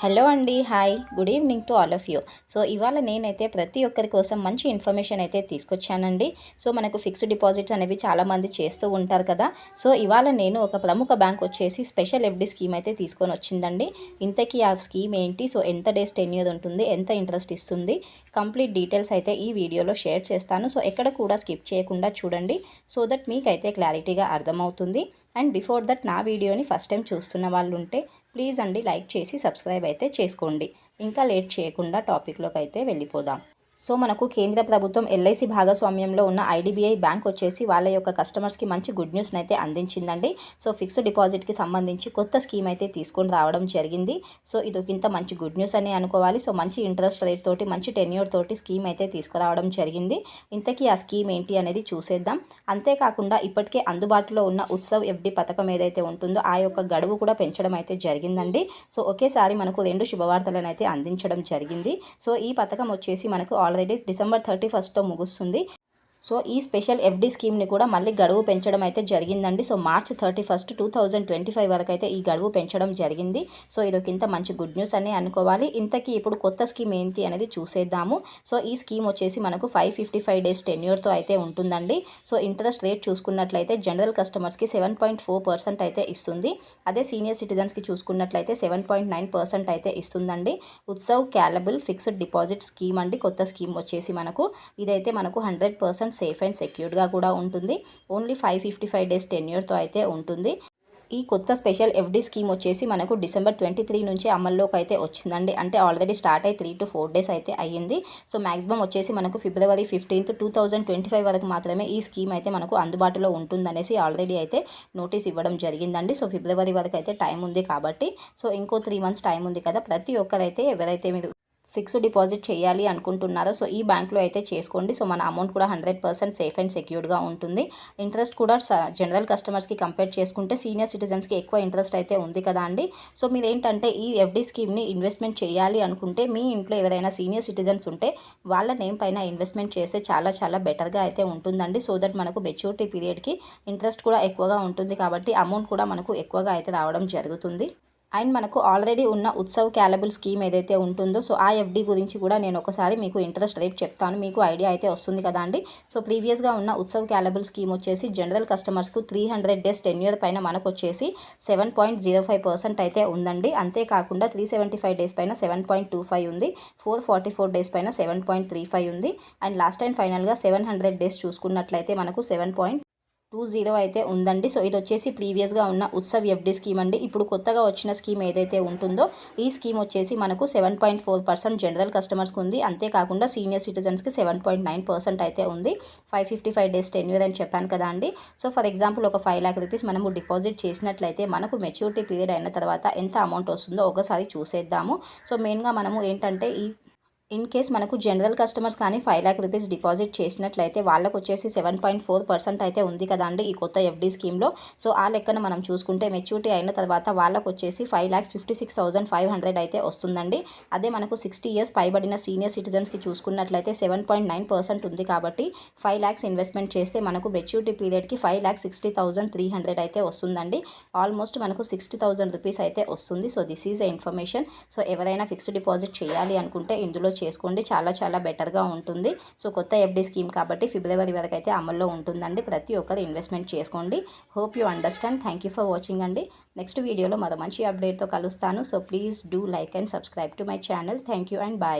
Hello అండి hi. Good evening to all of you. So ఇవాళ నేనైతే ప్రతి ఒక్కరి కోసం మంచి ఇన్ఫర్మేషన్ అయితే తీసుకొచ్చానండి. సో మనకు ఫిక్స్డ్ డిపాజిట్స్ అనేవి చాలామంది చేస్తూ ఉంటారు కదా. సో ఇవాళ నేను ఒక ప్రముఖ బ్యాంక్ వచ్చేసి స్పెషల్ ఎఫ్డి స్కీమ్ అయితే తీసుకొని వచ్చిందండి. ఇంతకీ ఆ స్కీమ్ ఏంటి? సో ఎంత డేస్ టెన్యూర్ ఉంటుంది? ఎంత ఇంట్రెస్ట్ ఇస్తుంది? కంప్లీట్ డీటెయిల్స్ అయితే ఈ వీడియోలో షేర్ చేస్తాను. సో ఎక్కడ కూడా స్కిప్ చేయకుండా చూడండి. సో దట్ మీకైతే క్లారిటీగా అర్థమవుతుంది. అండ్ బిఫోర్ దట్ నా వీడియోని ఫస్ట్ టైం చూస్తున్న వాళ్ళు ఉంటే ప్లీజ్ అండి లైక్ చేసి సబ్స్క్రైబ్ అయితే చేసుకోండి. ఇంకా లేట్ చేయకుండా టాపిక్లోకి అయితే వెళ్ళిపోదాం. సో మనకు కేంద్ర ప్రభుత్వం ఎల్ఐసి భాగస్వామ్యంలో ఉన్న ఐడిబిఐ బ్యాంక్ వచ్చేసి వాళ్ళ యొక్క కస్టమర్స్కి మంచి గుడ్ న్యూస్ని అయితే అందించిందండి. సో ఫిక్స్డ్ డిపాజిట్కి సంబంధించి కొత్త స్కీమ్ అయితే తీసుకొని రావడం జరిగింది. సో ఇది మంచి గుడ్ న్యూస్ అని అనుకోవాలి. సో మంచి ఇంట్రెస్ట్ రేట్ తోటి మంచి టెన్యూర్ తోటి స్కీమ్ అయితే తీసుకురావడం జరిగింది. ఇంతకీ ఆ స్కీమ్ ఏంటి అనేది చూసేద్దాం. అంతేకాకుండా ఇప్పటికే అందుబాటులో ఉన్న ఉత్సవ్ ఎఫ్డి పథకం ఏదైతే ఉంటుందో ఆ యొక్క గడువు కూడా పెంచడం అయితే జరిగిందండి. సో ఒకేసారి మనకు రెండు శుభవార్తలను అయితే అందించడం జరిగింది. సో ఈ పథకం వచ్చేసి మనకు ఆల్రెడీ డిసెంబర్ థర్టీ ఫస్ట్తో ముగుస్తుంది. సో ఈ స్పెషల్ ఎఫ్డీ స్కీమ్ని కూడా మళ్ళీ గడువు పెంచడం అయితే జరిగిందండి. So March thirty first two thousand twenty five వరకు అయితే ఈ గడువు పెంచడం జరిగింది. సో ఇది ఒక ఇంత మంచి గుడ్ న్యూస్ అని అనుకోవాలి. ఇంతకీ ఇప్పుడు కొత్త స్కీమ్ ఏంటి అనేది చూసేద్దాము. సో ఈ స్కీమ్ వచ్చేసి మనకు ఫైవ్ ఫిఫ్టీ ఫైవ్ డేస్ టెన్యూర్తో అయితే ఉంటుందండి. సో ఇంట్రెస్ట్ రేట్ చూసుకున్నట్లయితే జనరల్ కస్టమర్స్కి సెవెన్ పాయింట్ ఫోర్ పర్సెంట్ అయితే ఇస్తుంది. అదే సీనియర్ సిటిజన్స్కి చూసుకున్నట్లయితే సెవెన్ పాయింట్ నైన్ పర్సెంట్ అయితే ఇస్తుందండి. Utsav callable fixed deposit scheme అండి. కొత్త స్కీమ్ వచ్చేసి మనకు. ఇదైతే మనకు హండ్రెడ్ పర్సెంట్ సేఫ్ అండ్ సెక్యూర్డ్గా కూడా ఉంటుంది. Only five fifty five days టెన్యూర్తో అయితే ఉంటుంది. ఈ కొత్త స్పెషల్ ఎఫ్డి స్కీమ్ వచ్చేసి మనకు డిసెంబర్ ట్వంటీ త్రీ నుంచి అమల్లోకి అయితే వచ్చిందండి. అంటే ఆల్రెడీ స్టార్ట్ అయ్యి త్రీ టు ఫోర్ డేస్ అయితే అయ్యింది. సో మాక్సిమం వచ్చేసి మనకు February fifteenth two thousand twenty five వరకు మాత్రమే ఈ స్కీమ్ అయితే మనకు అందుబాటులో ఉంటుందనేసి ఆల్రెడీ అయితే నోటీస్ ఇవ్వడం జరిగిందండి. సో ఫిబ్రవరి వరకు అయితే టైం ఉంది కాబట్టి. సో ఇంకో త్రీ మంత్స్ టైం ఉంది కదా. ప్రతి ఒక్కరైతే ఎవరైతే మీరు ఫిక్స్డ్ డిపాజిట్ చేయాలి అనుకుంటున్నారో సో ఈ బ్యాంక్లో అయితే చేసుకోండి. సో మన అమౌంట్ కూడా హండ్రెడ్ పర్సెంట్ సేఫ్ అండ్ సెక్యూర్డ్గా ఉంటుంది. ఇంట్రెస్ట్ కూడా జనరల్ కస్టమర్స్కి కంపేర్ చేసుకుంటే సీనియర్ సిటిజన్స్కి ఎక్కువ ఇంట్రెస్ట్ అయితే ఉంది కదా అండి. సో మీరు ఏంటంటే ఈ ఎఫ్డి స్కీమ్ని ఇన్వెస్ట్మెంట్ చేయాలి అనుకుంటే మీ ఇంట్లో ఎవరైనా సీనియర్ సిటిజన్స్ ఉంటే వాళ్ళ నేమ్ పైన ఇన్వెస్ట్మెంట్ చేస్తే చాలా చాలా బెటర్గా అయితే ఉంటుందండి. సో దట్ మనకు మెచ్యూరిటీ పీరియడ్కి ఇంట్రెస్ట్ కూడా ఎక్కువగా ఉంటుంది కాబట్టి అమౌంట్ కూడా మనకు ఎక్కువగా అయితే రావడం జరుగుతుంది. అండ్ మనకు ఆల్రెడీ ఉన్న ఉత్సవ్ క్యాలబుల్ స్కీమ్ ఏదైతే ఉంటుందో సో ఆ ఎఫ్డి గురించి కూడా నేను ఒకసారి మీకు ఇంట్రెస్ట్ రేట్ చెప్తాను. మీకు ఐడియా అయితే వస్తుంది కదా అండి. సో ప్రీవియస్గా ఉన్న ఉత్సవ్ క్యాలబుల్ స్కీమ్ వచ్చేసి జనరల్ కస్టమర్స్కు three hundred days tenure పైన మనకు వచ్చేసి seven point zero five percent అయితే ఉందండి. అంతేకాకుండా త్రీ సెవెంటీ ఫైవ్ డేస్ పైన సెవెన్ పాయింట్ టూ ఫైవ్ ఉంది. ఫోర్ ఫార్టీ ఫోర్ డేస్ పైన సెవెన్ పాయింట్ త్రీ ఫైవ్ ఉంది. అండ్ లాస్ట్ అండ్ ఫైనల్గా సెవెన్ హండ్రెడ్ డేస్ చూసుకున్నట్లయితే మనకు సెవెన్ పాయింట్ టూ జీరో అయితే ఉందండి. సో ఇది వచ్చేసి ప్రీవియస్గా ఉన్న ఉత్సవ్ ఎఫ్డి స్కీమ్ అండి. ఇప్పుడు కొత్తగా వచ్చిన స్కీమ్ ఏదైతే ఉంటుందో ఈ స్కీమ్ వచ్చేసి మనకు seven point four percent general కస్టమర్స్కి ఉంది. అంతేకాకుండా సీనియర్ సిటిజన్స్కి సెవెన్ పాయింట్ నైన్ పర్సెంట్ అయితే ఉంది. Five fifty five days tenure అని చెప్పాను కదా అండి. సో ఫర్ ఎగ్జాంపుల్ ఒక ఫైవ్ ల్యాక్ రూపీస్ మనము డిపాజిట్ చేసినట్లయితే మనకు మెచ్యూరిటీ పీరియడ్ అయిన తర్వాత ఎంత అమౌంట్ వస్తుందో ఒకసారి చూసేద్దాము. సో మెయిన్గా మనము ఏంటంటే ఈ ఇన్ కేస్ మనకు జనరల్ కస్టమర్స్ కానీ ఫైవ్ ల్యాక్ రూపీస్ డిపాజిట్ చేసినట్లయితే వాళ్ళకు వచ్చేసి సెవెన్ పాయింట్ ఫోర్ పర్సెంట్ అయితే ఉంది కదా అండి ఈ కొత్త ఎఫ్డీ స్కీమ్లో. సో ఆ లెక్కన మనం చూసుకుంటే మెచ్యూరిటీ అయిన తర్వాత వాళ్ళకు వచ్చేసి five lakhs fifty six thousand five hundred అయితే వస్తుందండి. అదే మనకు సిక్స్టీ ఇయర్స్ పైబడిన సీనియర్ సిటిజన్స్కి చూసుకున్నట్లయితే సెవెన్ పాయింట్ నైన్ పర్సెంట్ ఉంది కాబట్టి ఫైవ్ ల్యాక్స్ ఇన్వెస్ట్మెంట్ చేస్తే మనకు maturity పీరియడ్కి five lakhs sixty thousand three hundred అయితే వస్తుందండి. ఆల్మోస్ట్ మనకు సిక్స్టీ థౌసండ్ రూపీస్ అయితే వస్తుంది. So this is a information. So ఎవరైనా ఫిక్స్డ్ డిపాజిట్ చేయాలి అనుకుంటే ఇందులో చేసుకోండి. చాలా చాలా బెటర్గా ఉంటుంది. సో కొత్త ఎఫ్డి స్కీమ్ కాబట్టి ఫిబ్రవరి వరకు అయితే అమల్లో ఉంటుందండి. ప్రతి ఒక్కరు ఇన్వెస్ట్మెంట్ చేసుకోండి. Hope you understand. Thank you for watching అండి. నెక్స్ట్ వీడియోలో మరో మంచి అప్డేట్తో కలుస్తాను. So please do like and subscribe to my channel. Thank you and bye.